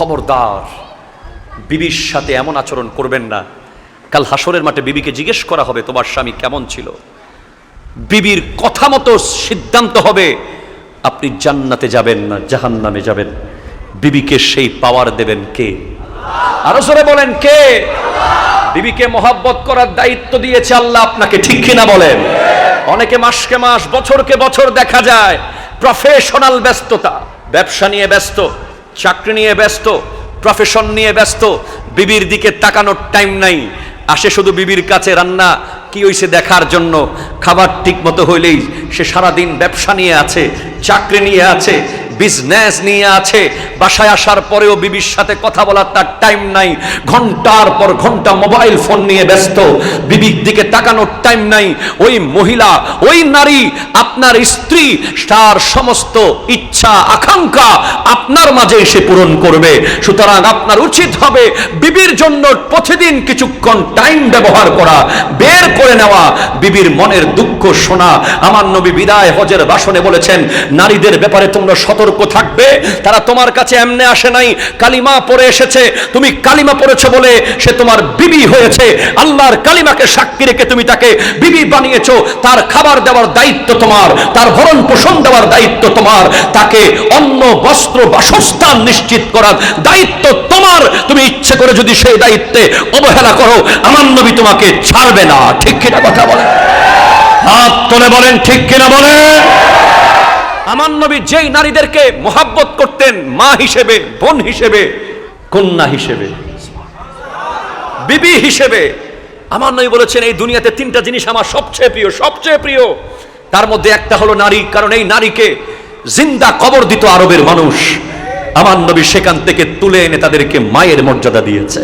খবরদার। বিবির সাথে এমন আচরণ করবেন না। কাল হাসরের মাঠে বিবিকে জিজ্ঞেস করা হবে, তোমার স্বামী কেমন ছিল? বিবির কথা মতো সিদ্ধান্ত হবে, আপনি জান্নাতে যাবেন না, জাহান্নামে যাবেন। বিবিকে সেই পাওয়ার দেবেন কে? আরও সরে বলেন, কে? বিবিকে মহাব্বত করার দায়িত্ব দিয়েছে আল্লাহ, আপনাকে ঠিক কিনা বলেন? অনেকে মাসকে মাস, বছরকে বছর দেখা যায় প্রফেশনাল ব্যস্ততা। ব্যবসা নিয়ে ব্যস্ত চাকরি নিয়ে ব্যস্ত প্রফেশন নিয়ে ব্যস্ত, বিবির দিকে তাকানোর টাইম নাই। আসে শুধু বিবির কাছে রান্না, কি হইছে দেখার জন্য? খাবার ঠিক মতো হইলেই সে সারাদিন ব্যবসা নিয়ে আছে, চাকরি নিয়ে আছে বিজনেস নিয়ে আছে। বাসায় আসার পরেও বিবির সাথে কথা বলার তার টাইম নাই। ঘণ্টার পর ঘণ্টা মোবাইল ফোন নিয়ে ব্যস্ত। বিবির দিকে তাকানোর টাইম নাই। ওই মহিলা, ওই নারী, আপনার স্ত্রী, তার সমস্ত ইচ্ছা, আকাঙ্ক্ষা আপনার মাঝে এসে পূরণ করবে। সুতরাং আপনার উচিত হবে বিবির জন্য প্রতিদিন কিছুক্ষণ টাইম ব্যবহার করা, বের করে নেওয়া। বিবির মনের দুঃখ শোনা। আমার নবী বিদায় হজের বাসনে বলেছেন, নারীদের ব্যাপারে তোমরা সতর্ক থাকবে, তারা তোমার কাছে এমনে আসে নাই, কালিমা পড়ে এসেছে, তুমি কালিমা পড়েছো বলে সে তোমার বিবি হয়েছে, আল্লাহর কালিমাকে সাক্ষী রেখে তুমি তাকে বিবি বানিয়েছো, তার খাবার দেওয়ার দায়িত্ব তোমার, তার ভরণ পোষণ দেওয়ার দায়িত্ব তোমার, তাকে অন্ন, বস্ত্র, বাসস্থান নিশ্চিত করার দায়িত্ব তোমার, তুমি ইচ্ছে করে যদি সেই দায়িত্বে অবহেলা করো, আমার নবী তোমাকে ছাড়বে না, ঠিক কিনা কথা বলে হাত তোলে বলেন, ঠিক কিনা বলে আমার নবী যেই নারীদেরকে মোহাব্বত করতেন, মা হিসেবে, বোন হিসেবে, কন্যা হিসেবে, বিবি হিসেবে, আমার নবী বলেছেন, এই দুনিয়াতে তিনটা জিনিস আমার সবচেয়ে প্রিয় সবচেয়ে প্রিয়। তার মধ্যে একটা হলো নারী, কারণ এই নারীকে জিন্দা কবর দিত আরবের মানুষ। আমার নবী সেখান থেকে তুলে এনে তাদেরকে মায়ের মর্যাদা দিয়েছে।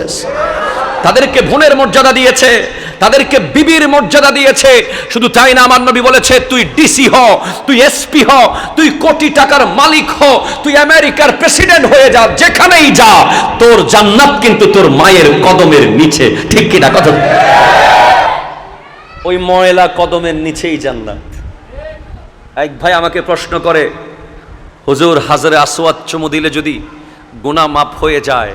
তাদেরকে বোনের মর্যাদা দিয়েছে। তাদেরকে বিবির মর্যাদা দিয়েছে। শুধু তাই না, আমার নবী বলেছে, তুই ডিসি হ, তুই এসপি হ, তুই কোটি টাকার মালিক হ, তুই আমেরিকার প্রেসিডেন্ট হয়ে যা, যেখানেই যা, তোর জান্নাত কিন্তু তোর মায়ের কদমের নিচে। ঠিক কিনা কথা? ওই ময়লা কদমের নিচেই জান্নাত। এক ভাই আমাকে প্রশ্ন করে, হুজুর, হাজারে আসওয়াত চুমু দিলে যদি গুণা মাপ হয়ে যায়,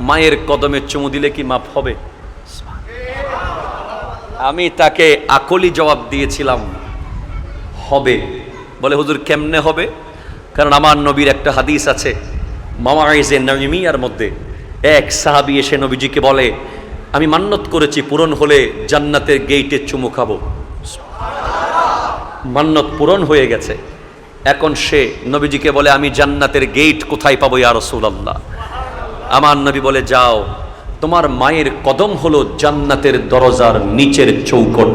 মায়ের কদমে চুমু দিলে কি মাপ হবে? আমি তাকে আকলি জবাব দিয়েছিলাম, হবে। বলে, হুজুর, কেমনে হবে? কারণ আমার নবীর একটা হাদিস আছে মামা ইজে নমিয়ার মধ্যে। এক সাহাবি এসে নবীজিকে বলে, আমি মান্নত করেছি, পূরণ হলে জান্নাতের গেইটে চুমু খাব। মান্নত পূরণ হয়ে গেছে। এখন সে নবীজিকে বলে, আমি জান্নাতের গেইট কোথায় পাবো ইয়া রাসূলুল্লাহ? আমার নবী বলে, যাও। তোমার মায়ের কদম হলো জান্নাতের দরজার নিচের চৌকট।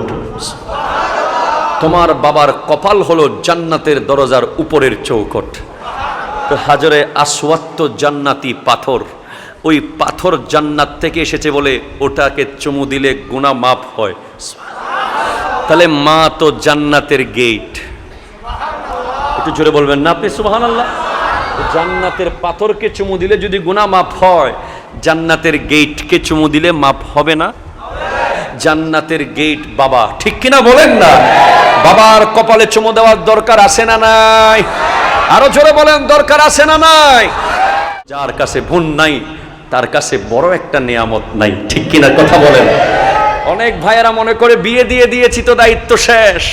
তোমার বাবার কপাল হলো জান্নাতের দরজার উপরের চৌকট। হাজরে আসওয়াত্ত জান্নাতি পাথর। ওই পাথর জান্নাত থেকে এসেছে বলে ওটাকে চুমু দিলে গুণা মাফ হয়। তাহলে মা তো জান্নাতের গেট। একটু জোরে বলবেন না আপনি সুবাহান আল্লাহ জান্নাতের পাথরকে চুমু দিলে যদি গুণা মাফ হয় জান্নাতের গেটকে চুমু দিলে মাফ হবে না। জান্নাতের গেট বাবা, ঠিক কিনা বলেন না? বাবার কপালে চুমু দেওয়ার দরকার আছে না নাই? আরও জোরে বলেন, দরকার আছে না নাই? যার কাছে বোন নাই, তার কাছে বড় একটা নিয়ামত নাই, ঠিক কিনা কথা বলেন? অনেক ভাইয়েরা মনে করে বিয়ে দিয়ে দিয়েছি তো দায়িত্ব শেষ।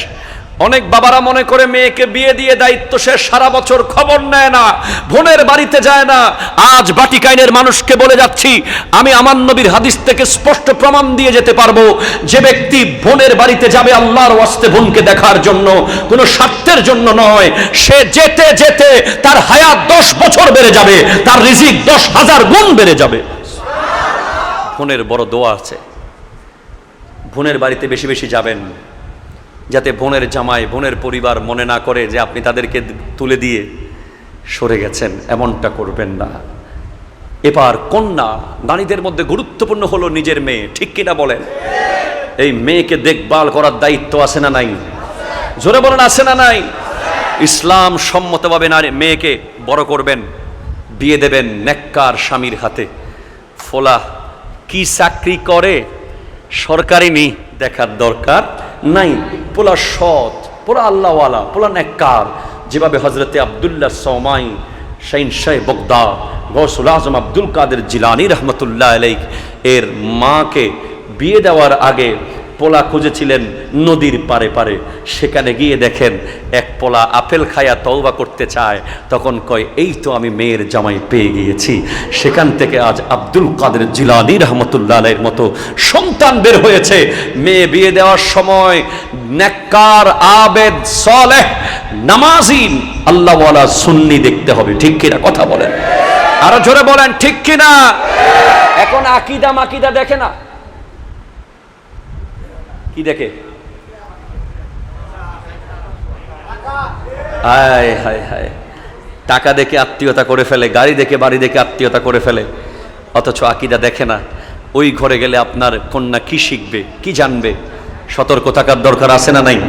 অনেক বাবারা মনে করে মেয়েকে বিয়ে দিয়ে দায়িত্ব শেষ, সারা বছর খবর নেয় না, বোনের বাড়িতে যায় না। আজ বাটিকাইনের মানুষকে বলে যাচ্ছি, আমি আমার নবীর হাদিস থেকে স্পষ্ট প্রমাণ দিয়ে যেতে পারব, যে ব্যক্তি বোনের বাড়িতে যাবে আল্লাহর ওয়াস্তে বোনকে দেখার জন্য, কোনো স্বার্থের জন্য নয়। সে যেতে যেতে তার হায়াত দশ বছর বেড়ে যাবে, তার রিজিক দশ হাজার গুণ বেড়ে যাবে। বোনের বড় দোয়া আছে। বোনের বাড়িতে বেশি বেশি যাবেন। যাতে বোনের জামাই, বোনের পরিবার মনে না করে যে আপনি তাদেরকে তুলে দিয়ে সরে গেছেন, এমনটা করবেন না। এবার কন্যা নারীদের মধ্যে গুরুত্বপূর্ণ হলো নিজের মেয়ে, ঠিক কিনা বলেন? এই মেয়েকে দেখভাল করার দায়িত্ব আছে না নাই? জোরে বলেন, আছে না নাই? ইসলাম সম্মতভাবে নারী মেয়েকে বড় করবেন, বিয়ে দেবেন নেককার স্বামীর হাতে। ফোলা, কি চাকরি করে? সরকারি নি, দেখার দরকার নাই। পোলা সৎ, পোলা আল্লাহওয়ালা, পোলা নেককার। যেভাবে হজরতে আবদুল্লাহ সৌমাই শাইন শাহ বগদা, গৌসুল আজম আব্দুল কাদের জিলানি রহমতুল্লাহ আলাইক এর মাকে বিয়ে দেওয়ার আগে পোলা খুঁজেছিলেন নদীর পারে পারে। সেখানে গিয়ে দেখেন এক পোলা আপেল খায়া তওবা করতে চায়। তখন কয়, এই তো আমি মেয়ের জামাই পেয়ে গিয়েছি। সেখান থেকে আজ আব্দুল কাদের জিলানি রহমতুল্লাহ আলাইয়ের মতো সন্তান বের হয়েছে। মেয়ে বিয়ে দেওয়ার সময় নেককার, আবেদ, সলেহ, নামাজিন আল্লাহওয়ালা সুন্নি দেখতে হবে। ঠিক কিনা কথা বলেন? আরও জোরে বলেন, ঠিক কিনা? এখন আকিদা মাকিদা দেখে না। কি দেখে? হায় হায় হায়। টাকা দেখে আত্মীয়তা করে ফেলে, গাড়ি দেখে বাড়ি দেখে আত্মীয়তা করে ফেলে। অথচ আকিদা দেখে না। ওই ঘরে গেলে আপনার কন্যা কি শিখবে, কি জানবে? সতর্ক থাকার দরকার আছে না নাই?